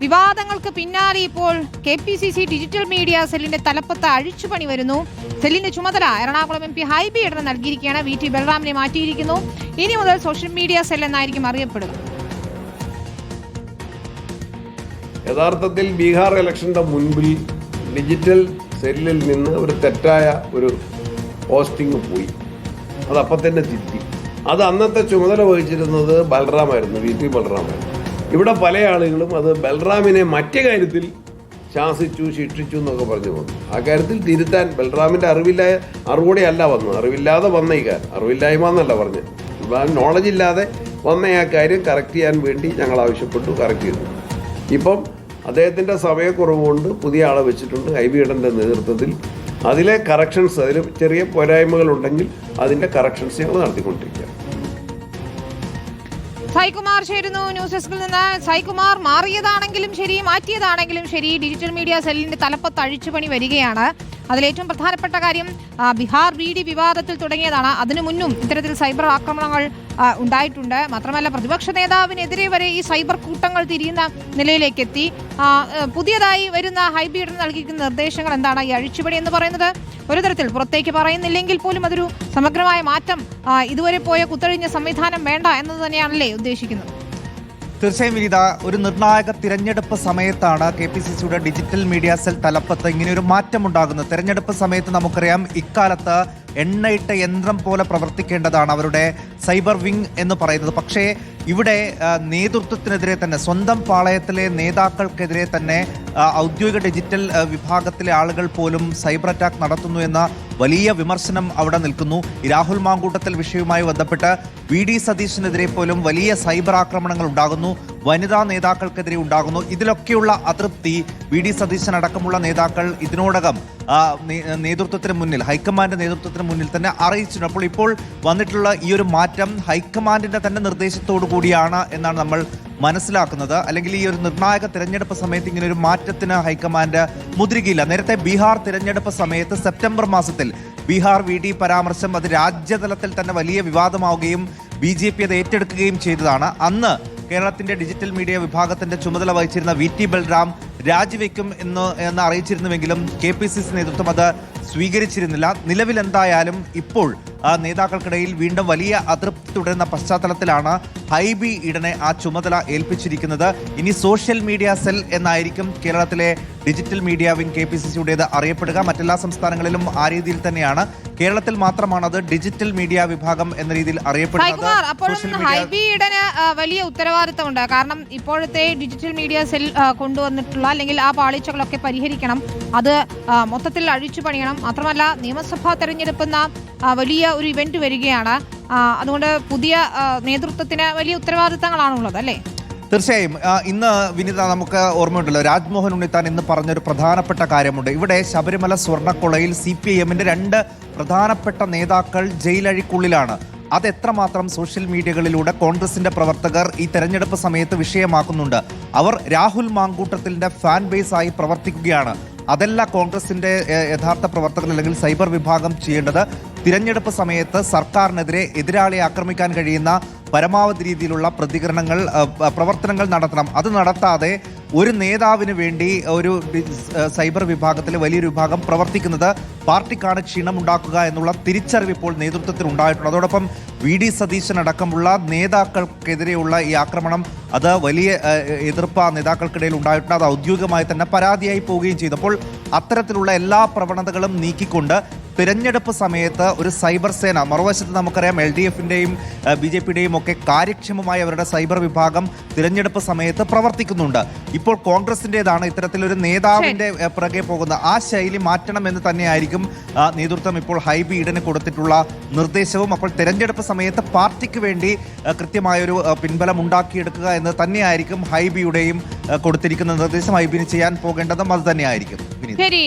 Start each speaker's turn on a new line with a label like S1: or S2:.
S1: വിവാദങ്ങൾക്ക് പിന്നാലെ ഇപ്പോൾ K P C C digital media സെല്ലിന്റെ തലപ്പത്ത് അഴിച്ചുപണി വരുന്നു. സെല്ലിന്റെ ചുമതല എറണാകുളം എം പി ഹൈബി ഇടന നൽകിയിരിക്കുകയാണ്. വി ടി ബലറാമിനെ മാറ്റിയിരിക്കുന്നു. ഇനി മുതൽ സോഷ്യൽ മീഡിയ സെൽ എന്നായിരിക്കും അറിയപ്പെടുക
S2: യഥാർത്ഥത്തിൽ ബീഹാർ ഇലക്ഷന്റെ മുൻപിൽ ഡിജിറ്റൽ സെല്ലിൽ നിന്ന് ഒരു തെറ്റായ ഒരു പോസ്റ്റിംഗ് പോയി. അത് അപ്പം തന്നെ തിരുത്തി അത് അന്നത്തെ ചുമതല വഹിച്ചിരുന്നത് ബലറാമായിരുന്നു വി ടി ബൽറാമായിരുന്നു. ഇവിടെ പല ആളുകളും അത് ബൽറാമിനെ മറ്റേ കാര്യത്തിൽ ശാസിച്ചു ശിക്ഷിച്ചു എന്നൊക്കെ പറഞ്ഞു വന്നു ആ കാര്യത്തിൽ തിരുത്താൻ ബൽറാമിന്റെ അറിവില്ലായ അറിവോടെ അല്ല വന്നു അറിവില്ലാതെ വന്ന ഈ കാര്യം. അറിവില്ലായ്മ എന്നല്ല പറഞ്ഞത്. നോളജ് ഇല്ലാതെ വന്ന ആ കാര്യം കറക്റ്റ് ചെയ്യാൻ വേണ്ടി ഞങ്ങൾ ആവശ്യപ്പെട്ടു കറക്റ്റ് ചെയ്തു. ഇപ്പം അദ്ദേഹത്തിന്റെ സമയക്കുറവ് കൊണ്ട് പുതിയ ആളെ വെച്ചിട്ടുണ്ട് ഐ ബി ഇടന്റെ നേതൃത്വത്തിൽ. അതിലെ കറക്ഷൻസ് അതിൽ ചെറിയ പോരായ്മകളുണ്ടെങ്കിൽ അതിന്റെ കറക്ഷൻസ് ഞങ്ങൾ നടത്തിക്കൊണ്ടിരിക്കുക
S1: സായികുമാർ ചേരുന്നു ന്യൂസ് ഡെസ്കിൽ നിന്ന്. സൈകുമാർ മാറിയതാണെങ്കിലും ശരി മാറ്റിയതാണെങ്കിലും ശരി. ഡിജിറ്റൽ മീഡിയ സെല്ലിന്റെ തലപ്പത്ത് അഴിച്ചുപണി വരികയാണ്. അതിലേറ്റവും പ്രധാനപ്പെട്ട കാര്യം ബിഹാർ ബി ഡി വിവാദത്തിൽ തുടങ്ങിയതാണ്. അതിനു മുന്നും ഇത്തരത്തിൽ സൈബർ ആക്രമണങ്ങൾ ഉണ്ടായിട്ടുണ്ട്. മാത്രമല്ല പ്രതിപക്ഷ നേതാവിനെതിരെ വരെ ഈ സൈബർ കൂട്ടങ്ങൾ തിരിയുന്ന നിലയിലേക്ക് എത്തി പുതിയതായി വരുന്ന ഹൈബീഡിന് നൽകിയിരിക്കുന്ന നിർദ്ദേശങ്ങൾ എന്താണ്? ഈ അഴിച്ചുപടി എന്ന് പറയുന്നത് ഒരു തരത്തിൽ പുറത്തേക്ക് പറയുന്നില്ലെങ്കിൽ പോലും അതൊരു സമഗ്രമായ മാറ്റം ഇതുവരെ പോയ കുത്തഴിഞ്ഞ സംവിധാനം വേണ്ട എന്നത് തന്നെയാണല്ലേ ഉദ്ദേശിക്കുന്നത്?
S3: തീർച്ചയായും വിനീത ഒരു നിർണായക തിരഞ്ഞെടുപ്പ് സമയത്താണ് കെ പി സി സിയുടെ ഡിജിറ്റൽ മീഡിയ സെൽ തലപ്പത്ത് ഇങ്ങനെയൊരു മാറ്റമുണ്ടാകുന്നത്. തിരഞ്ഞെടുപ്പ് സമയത്ത് നമുക്കറിയാം ഇക്കാലത്ത് എണ്ണയിട്ട യന്ത്രം പോലെ പ്രവർത്തിക്കേണ്ടതാണ് അവരുടെ സൈബർ വിങ് എന്ന് പറയുന്നത്. പക്ഷേ ഇവിടെ നേതൃത്വത്തിനെതിരെ തന്നെ സ്വന്തം പാളയത്തിലെ നേതാക്കൾക്കെതിരെ തന്നെ ഔദ്യോഗിക ഡിജിറ്റൽ വിഭാഗത്തിലെ ആളുകൾ പോലും സൈബർ അറ്റാക്ക് നടത്തുന്നു എന്ന വലിയ വിമർശനം അവിടെ നിൽക്കുന്നു. രാഹുൽ മാങ്കൂട്ടത്തിൽ വിഷയവുമായി ബന്ധപ്പെട്ട് വി ഡി സതീശിനെതിരെ പോലും വലിയ സൈബർ ആക്രമണങ്ങൾ ഉണ്ടാകുന്നു. വനിതാ നേതാക്കൾക്കെതിരെ ഉണ്ടാകുന്നു. ഇതിലൊക്കെയുള്ള അതൃപ്തി വി ഡി സതീശൻ അടക്കമുള്ള നേതാക്കൾ ഇതിനോടകം നേതൃത്വത്തിന് മുന്നിൽ ഹൈക്കമാൻഡ് നേതൃത്വത്തിന് മുന്നിൽ തന്നെ അറിയിച്ചിട്ടുണ്ട്. അപ്പോൾ ഇപ്പോൾ വന്നിട്ടുള്ള ഈ ഒരു മാറ്റം ഹൈക്കമാൻഡിന്റെ തന്നെ നിർദ്ദേശത്തോടു കൂടിയാണ് എന്നാണ് നമ്മൾ മനസ്സിലാക്കുന്നത് അല്ലെങ്കിൽ ഈ ഒരു നിർണായക തിരഞ്ഞെടുപ്പ് സമയത്ത് ഇങ്ങനെ ഒരു മാറ്റത്തിന് ഹൈക്കമാൻഡ് മുദ്രികയില്ല നേരത്തെ ബീഹാർ തിരഞ്ഞെടുപ്പ് സമയത്ത് സെപ്റ്റംബർ മാസത്തിൽ ബീഹാർ വി ഡി പരാമർശം അത് രാജ്യതലത്തിൽ തന്നെ വലിയ വിവാദമാവുകയും ബി ജെ പി അത് ഏറ്റെടുക്കുകയും ചെയ്തതാണ്. അന്ന് കേരളത്തിന്റെ ഡിജിറ്റൽ മീഡിയ വിഭാഗത്തിന്റെ ചുമതല വഹിച്ചിരുന്ന വി ടി ബൽറാം രാജിവെക്കും എന്ന് എന്ന് അറിയിച്ചിരുന്നുവെങ്കിലും കെ പി സി സി നേതൃത്വം അത് സ്വീകരിച്ചിരുന്നില്ല. നിലവിൽ എന്തായാലും ഇപ്പോൾ നേതാക്കൾക്കിടയിൽ വീണ്ടും വലിയ അതൃപ്തി തുടരുന്ന പശ്ചാത്തലത്തിലാണ് ഹൈബി ഇടനെ ആ ചുമതല ഏൽപ്പിച്ചിരിക്കുന്നത്. ഇനി സോഷ്യൽ മീഡിയ സെൽ എന്നായിരിക്കും കേരളത്തിലെ digital media wing K P C സിയുടേത് അറിയപ്പെടുക മറ്റെല്ലാ സംസ്ഥാനങ്ങളിലും ആ രീതിയിൽ തന്നെയാണ്. കേരളത്തിൽ മാത്രമാണ് അത് ഡിജിറ്റൽ മീഡിയ വിഭാഗം എന്ന രീതിയിൽ അറിയപ്പെടുന്നത്.
S1: അപ്പോഴും ഹൈബിയിടന് വലിയ ഉത്തരവാദിത്തമുണ്ട്. കാരണം ഇപ്പോഴത്തെ ഡിജിറ്റൽ മീഡിയ സെൽ കൊണ്ടുവന്നിട്ടുള്ള അല്ലെങ്കിൽ ആ പാളിച്ചകളൊക്കെ പരിഹരിക്കണം. അത് മൊത്തത്തിൽ അഴിച്ചു പണിയണം. മാത്രമല്ല നിയമസഭാ തെരഞ്ഞെടുപ്പെന്ന വലിയ ഒരു ഇവന്റ് വരികയാണ്. അതുകൊണ്ട് പുതിയ നേതൃത്വത്തിന് വലിയ ഉത്തരവാദിത്തങ്ങളാണുള്ളത് അല്ലേ?
S3: തീർച്ചയായും ഇന്ന് വിനിത നമുക്ക് ഓർമ്മയുണ്ടല്ലോ രാജ്മോഹൻ ഉണ്ണിത്താൻ ഇന്ന് പറഞ്ഞൊരു പ്രധാനപ്പെട്ട കാര്യമുണ്ട്. ഇവിടെ ശബരിമല സ്വർണക്കൊളയിൽ സി പി ഐ എമ്മിന്റെ രണ്ട് പ്രധാനപ്പെട്ട നേതാക്കൾ ജയിലഴിക്കുള്ളിലാണ്. അത് എത്രമാത്രം സോഷ്യൽ മീഡിയകളിലൂടെ കോൺഗ്രസിന്റെ പ്രവർത്തകർ ഈ തെരഞ്ഞെടുപ്പ് സമയത്ത് വിഷയമാക്കുന്നുണ്ട്. അവർ രാഹുൽ മാങ്കൂട്ടത്തിന്റെ ഫാൻ ബേസ് ആയി പ്രവർത്തിക്കുകയാണ്. അതല്ല കോൺഗ്രസിന്റെ യഥാർത്ഥ പ്രവർത്തകർ അല്ലെങ്കിൽ സൈബർ വിഭാഗം ചെയ്യേണ്ടത്. തിരഞ്ഞെടുപ്പ് സമയത്ത് സർക്കാരിനെതിരെ എതിരാളിയെ ആക്രമിക്കാൻ കഴിയുന്ന പരമാവധി രീതിയിലുള്ള പ്രതികരണങ്ങൾ പ്രവർത്തനങ്ങൾ നടത്തണം. അത് നടത്താതെ ഒരു നേതാവിന് വേണ്ടി ഒരു സൈബർ വിഭാഗത്തിലെ വലിയൊരു വിഭാഗം പ്രവർത്തിക്കുന്നത് പാർട്ടിക്കാണ് ക്ഷീണമുണ്ടാക്കുക എന്നുള്ള തിരിച്ചറിവ് ഇപ്പോൾ നേതൃത്വത്തിൽ ഉണ്ടായിട്ടുണ്ട്. അതോടൊപ്പം വി ഡി സതീശൻ അടക്കമുള്ള നേതാക്കൾക്കെതിരെയുള്ള ഈ ആക്രമണം അത് വലിയ എതിർപ്പ് ആ നേതാക്കൾക്കിടയിൽ ഉണ്ടായിട്ടുണ്ട്. അത് ഔദ്യോഗികമായി തന്നെ പരാതിയായി പോവുകയും ചെയ്തപ്പോൾ അത്തരത്തിലുള്ള എല്ലാ പ്രവണതകളും നീക്കിക്കൊണ്ട് തിരഞ്ഞെടുപ്പ് സമയത്ത് ഒരു സൈബർ സേന മറുവശത്ത് നമുക്കറിയാം എൽ ഡി എഫിന്റെയും ബി ജെ പിയുടെയും ഒക്കെ കാര്യക്ഷമമായ അവരുടെ സൈബർ വിഭാഗം തിരഞ്ഞെടുപ്പ് സമയത്ത് പ്രവർത്തിക്കുന്നുണ്ട്. ഇപ്പോൾ കോൺഗ്രസിന്റെതാണ് ഇത്തരത്തിലൊരു നേതാവിന്റെ പുറകെ പോകുന്ന ആ ശൈലി മാറ്റണമെന്ന് തന്നെയായിരിക്കും നേതൃത്വം ഇപ്പോൾ ഹൈബി ഈഡന് കൊടുത്തിട്ടുള്ള നിർദ്ദേശവും. അപ്പോൾ തിരഞ്ഞെടുപ്പ് സമയത്ത് പാർട്ടിക്ക് വേണ്ടി കൃത്യമായൊരു പിൻബലം ഉണ്ടാക്കിയെടുക്കുക എന്ന് തന്നെയായിരിക്കും ഹൈബിയുടെയും കൊടുത്തിരിക്കുന്ന നിർദ്ദേശം. ഹൈബിന് ചെയ്യാൻ പോകേണ്ടതും അത് തന്നെയായിരിക്കും.
S1: ശരി.